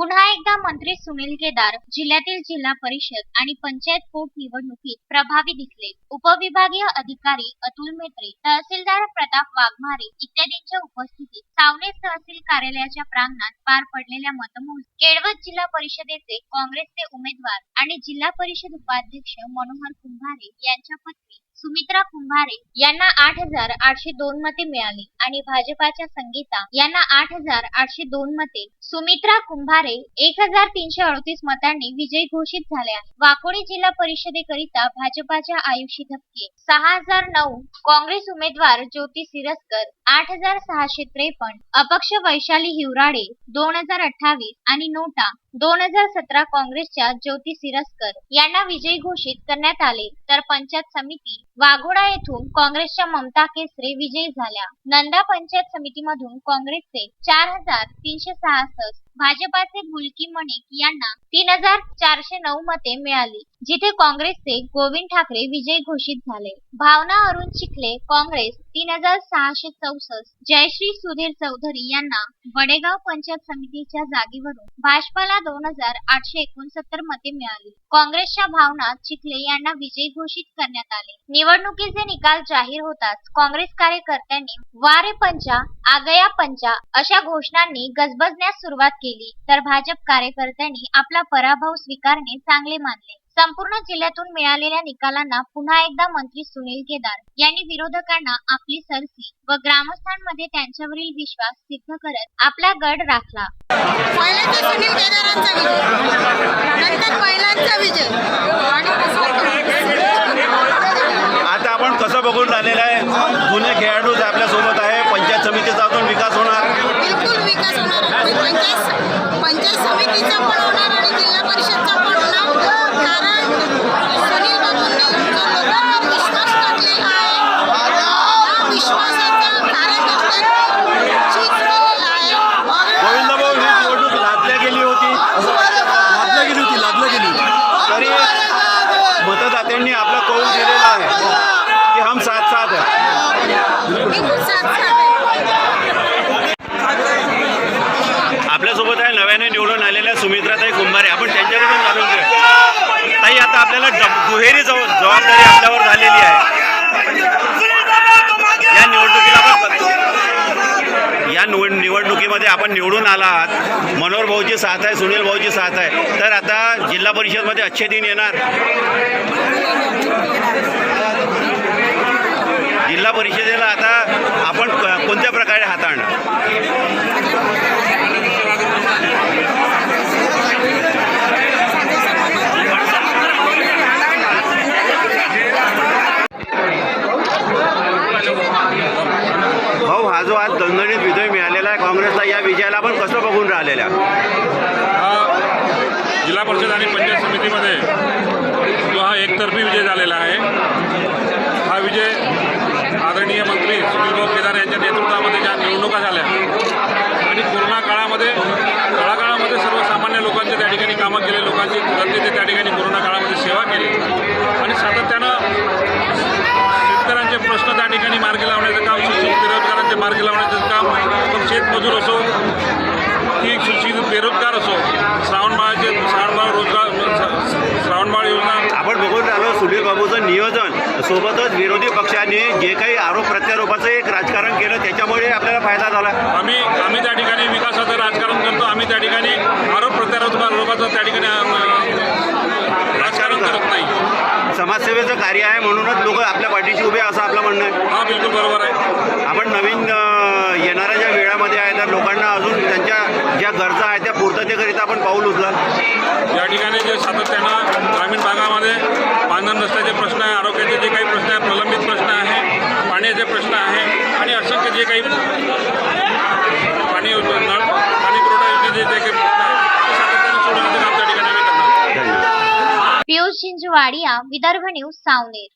पुन्हा एकदा मंत्री सुनील केदार जिल्ह्यातील जिल्हा परिषद आणि पंचायत पोटनिवडणुकीत प्रभावी दिसले. उपविभागीय अधिकारी अतुल मेत्रे तहसीलदार प्रताप वाघमारे इत्यादींच्या उपस्थितीत सावनेर तहसील कार्यालयाच्या प्रांगणात पार पडलेल्या मतमोज केळवत जिल्हा परिषदेचे काँग्रेसचे उमेदवार आणि जिल्हा परिषद उपाध्यक्ष मनोहर कुंभारे यांच्या पत्नी सुमित्रा कुंभारे यांना आठ हजार आठशे दोन मते मिळाली आणि भाजपाच्या संगीता यांना आठ हजार आठशे दोन मते. सुमित्रा कुंभारे एक हजार तीनशे अडतीस मतांनी विजयी घोषित झाल्या. वाकोडी जिल्हा परिषदेकरिता भाजपाच्या आयुषी धपके सहा हजार नऊ काँग्रेस उमेदवार ज्योती सिरस्कर आठ हजार सहाशे त्रेपन्न. अपक्ष वैशाली हिवराडे दोन हजार अठ्ठावीस आणि नोटा दोन हजार सतरा काँग्रेसच्या ज्योती सिरस्कर यांना विजयी घोषित करण्यात आले. तर पंचायत समिती वाघोडा येथून काँग्रेसच्या ममता केसरे विजयी झाल्या. नंदा पंचायत समितीमधून काँग्रेसचे चार हजार तीनशे सहासष्ट भाजपाचे मुलकी मणिक यांना तीन हजार चारशे नऊ मते मिळाली जिथे काँग्रेसचे गोविंद ठाकरे विजयी घोषित झाले. भावना अरुण चिखले काँग्रेस तीन हजार सहाशे चौसष्ट जयश्री सुधीर चौधरी यांना वडेगाव पंचायत समितीच्या जागेवरून भाजपाला दोन हजार आठशे एकोणसत्तर मते मिळाली. काँग्रेसच्या भावना चिखले यांना विजयी घोषित करण्यात आले. निवडणुकीचे निकाल जाहीर होताच काँग्रेस कार्यकर्त्यांनी वारे पंचा आगया पंचा अशा घोषणांनी गजबजण्यास सुरुवात केली. तर भाजप कार्यकर्त्यांनी आपला पराभव स्वीकारणे चांगले मानले. संपूर्ण जिल्ह्यातून मिळालेल्या निकालांना पुन्हा एकदा मंत्री सुनील केदार यांनी विरोधकांना आपली सरसी व ग्रामस्थांमध्ये त्यांच्यावरील विश्वास सिद्ध करत आपला गड राखला. महिलांचा विजय. आता आपण कसं बघून राहिलेलं आहे जुने खेळाडूच आपल्यासोबत आहे पंचायत समितीचा अजून विकास होणार. बिलकुल विकास होणार. पंचायत पंचायत समितीचा पण होणार मतदात्यांनी आपला कौल दिलेला आहे. की हम साथ साथ है. आहे आपल्यासोबत आहे नव्याने निवडून आलेल्या सुमित्राताई कुंभारे. आपण त्यांच्याकडून जाणून घेऊ. ताई आता आपल्याला दुहेरी जव- जबाबदारी आपल्यावर झालेली आहे. या निवडणुकीला आपण या निवड निवडणुकीमध्ये आपण निवडून आला आहात भाऊची साथ आहे सुनील भाऊची साथ आहे. तर आता जिल्हा परिषदमध्ये अच्छे दिन येणार. जिल्हा परिषदेला आता आपण क- कोणत्या प्रकारे हाताळणार भाऊ हा जो आज दणदणीत विजय मिळालेला आहे. काँग्रेसला या विजयाला आपण कसं बघून राहिलेल्या? हा जिल्हा परिषद आणि पंचायत समितीमध्ये जो हा एकतर्फी विजय झालेला आहे. हा विजय आदरणीय मंत्री सुनीलभाऊ केदार यांच्या नेतृत्वामध्ये ज्या निवडणुका झाल्या आणि कोरोना काळामध्ये तळागाळामध्ये सर्वसामान्य लोकांचे त्या ठिकाणी कामं केले लोकांची त्यांनी ते त्या ठिकाणी कोरोना काळामध्ये सेवा केली. आणि सातत्यानं शेतकऱ्यांचे प्रश्न त्या ठिकाणी मार्गी लावण्याचं काम सुरू मार्गी लावण्याचं काम मग शेतमजूर असो की सुशिक्षित बेरोजगार असो श्रावणबाळाचे श्रावणबाळ रोजगार श्रावणबाळ योजना. आपण बघून राहिलो सुनील बाबूचं नियोजन. सोबतच विरोधी पक्षाने जे काही आरोप प्रत्यारोपाचं एक राजकारण केलं त्याच्यामुळे आपल्याला फायदा झाला. आम्ही आम्ही त्या ठिकाणी विकासाचं राजकारण करतो. आम्ही त्या ठिकाणी आरोप प्रत्यारोपाचं त्या ठिकाणी अं, राजकारण करत समाजसेवेचं कार्य आहे म्हणूनच लोक आपल्या पाठीशी उभे असं आपलं म्हणणं आहे. हा बिलकुल बरोबर आहे. आपण नवीन येणाऱ्या ज्या वेळामध्ये आहे तर लोकांना अजून त्यांच्या ज्या गरजा आहेत त्या पूर्ततेकरिता आपण पाऊल उचलाल. या ठिकाणी जे सातत्यानं ग्रामीण भागामध्ये बांधण रस्त्याचे प्रश्न आहे आरोग्याचे जे काही प्रश्न आहे प्रलंबित प्रश्न आहे पाण्याचे प्रश्न आहे आणि असंख्य जे काही पाणी योजना नळ पाणी पुरवठा योजनेचे जे काही प्रश्न आहे ते सातत्यानं सोडवण्याचं काम त्या ठिकाणी आम्ही करणार धन्यवाद पियुष चिंचवाडिया विदर्भ न्यूज सावनेर.